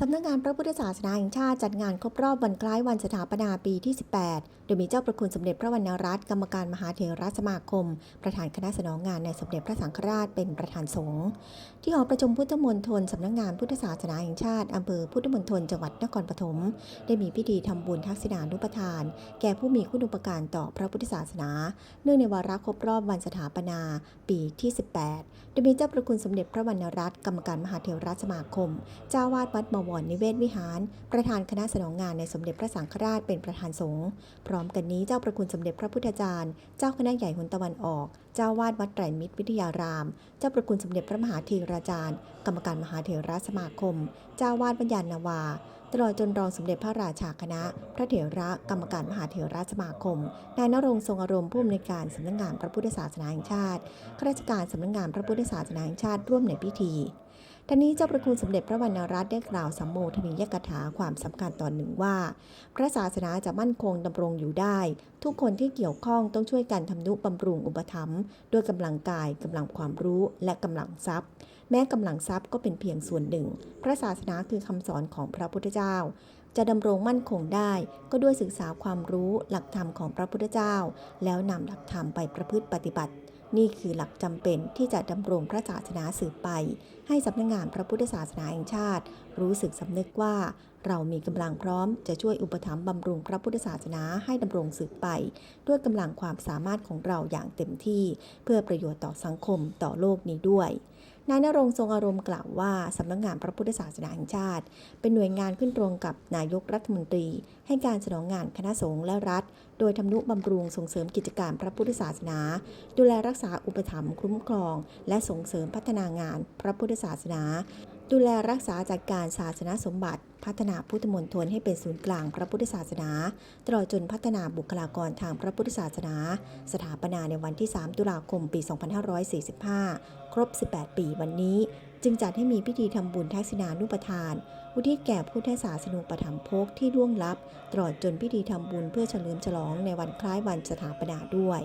สำนักงานพระพุทธศาสนาแห่งชาติจัดงานครบรอบวันคล้ายวันสถาปนาปีที่ 18 โดยมีเจ้าประคุณสมเด็จพระวรรณรัตน์กรรมการมหาเถรสมาคม ประธานคณะสนองงานในสมเด็จพระสังฆราชเป็นประธานสงฆ์ที่หอประชุมพุทธมณฑลสำนักงานพุทธศาสนาแห่งชาติอำเภอพุทธมณฑลจังหวัดนครปฐมได้มีพิธีทำบุญทักษิณานุปทาน แก่ผู้มีคุณูปการต่อพระพุทธศาสนา เนื่องในวาระครบรอบวันสถาปนาปีที่ 18 โดยมีเจ้าประคุณสมเด็จพระวรรณรัตน์กรรมการมหาเถรสมาคม เจ้าวาดวัดบวรนิเวศวิหาร ประธานคณะสนองงานในสมเด็จพระสังฆราชเป็นประธานสงฆ์พร้อมกันนี้เจ้าประคุณสมเด็จพระพุทธจารย์ เจ้าคณะใหญ่หนตะวันออก เจ้าวาดวัดไตรมิตรวิทยาราม เจ้าประคุณสมเด็จพระมหาเทราจารย์ กรรมการมหาเถรสมาคม เจ้าวาดวัญญาณนาวาตลอดจนรองสมเด็จพระราชาคณะ พระเถระกรรมการมหาเถรสมาคม นายนรงค์ทรงอารมณ์ผู้อำนวยการสำนักงานพระพุทธศาสนาแห่งชาติข้าราชการสำนักงานพระพุทธศาสนาแห่งชาติร่วมในพิธี ท่านนี้เจ้าประคุณสมเด็จพระวรรณรัตน์ได้กล่าวสัมโมทนียกถาความสำคัญตอนหนึ่งว่า พระศาสนาจะมั่นคงดำรงอยู่ได้ ทุกคนที่เกี่ยวข้องต้องช่วยกันทำนุบำรุงอุปถัมภ์ด้วยกำลังกายกำลังความรู้และกำลังทรัพย์ แม้กำลังทรัพย์ก็เป็นเพียงส่วนหนึ่ง พระศาสนาคือคำสอนของพระพุทธเจ้าจะดำรงมั่นคงได้ก็ด้วยศึกษาความรู้หลักธรรมของพระพุทธเจ้า แล้วนำหลักธรรมไปประพฤติปฏิบัติ นี่คือหลักจำเป็นที่จะดำรงพระศาสนาสืบไป ให้สำนักงานพระพุทธศาสนาแห่งชาติ รู้สึกสำนึกว่า เรามีกำลังพร้อมจะช่วยอุปถัมภ์บำรุงพระพุทธศาสนาให้ดำรงสืบไป ด้วยกำลังความสามารถของเราอย่างเต็มที่ เพื่อประโยชน์ต่อสังคมต่อโลกนี้ด้วย นายนรงทรงอารมณ์กล่าวว่าสำนักงานพระพุทธศาสนาแห่งชาติ เป็นหน่วยงานขึ้นตรงกับนายกรัฐมนตรี ให้การสนองงานคณะสงฆ์และรัฐ โดยทำนุบำรุงส่งเสริมกิจการพระพุทธศาสนา ดูแลรักษาอุปถัมภ์คุ้มครอง และส่งเสริมพัฒนางานพระพุทธศาสนาดูแลรักษาจัดการศาสนสมบัติ พัฒนาพุทธมณฑลให้เป็นศูนย์กลางพระพุทธศาสนา ตลอดจนพัฒนาบุคลากรทางพระพุทธศาสนา สถาปนาในวันที่ 3 ตุลาคม ปี 2545 ครบ 18 ปีวันนี้ จึงจัดให้มีพิธีทำบุญทักษิณานุปทาน อุทิศแก่พุทธศาสนูปถัมภกที่ล่วงลับ ตลอดจนพิธีทำบุญเพื่อเฉลิมฉลองในวันคล้ายวันสถาปนาด้วย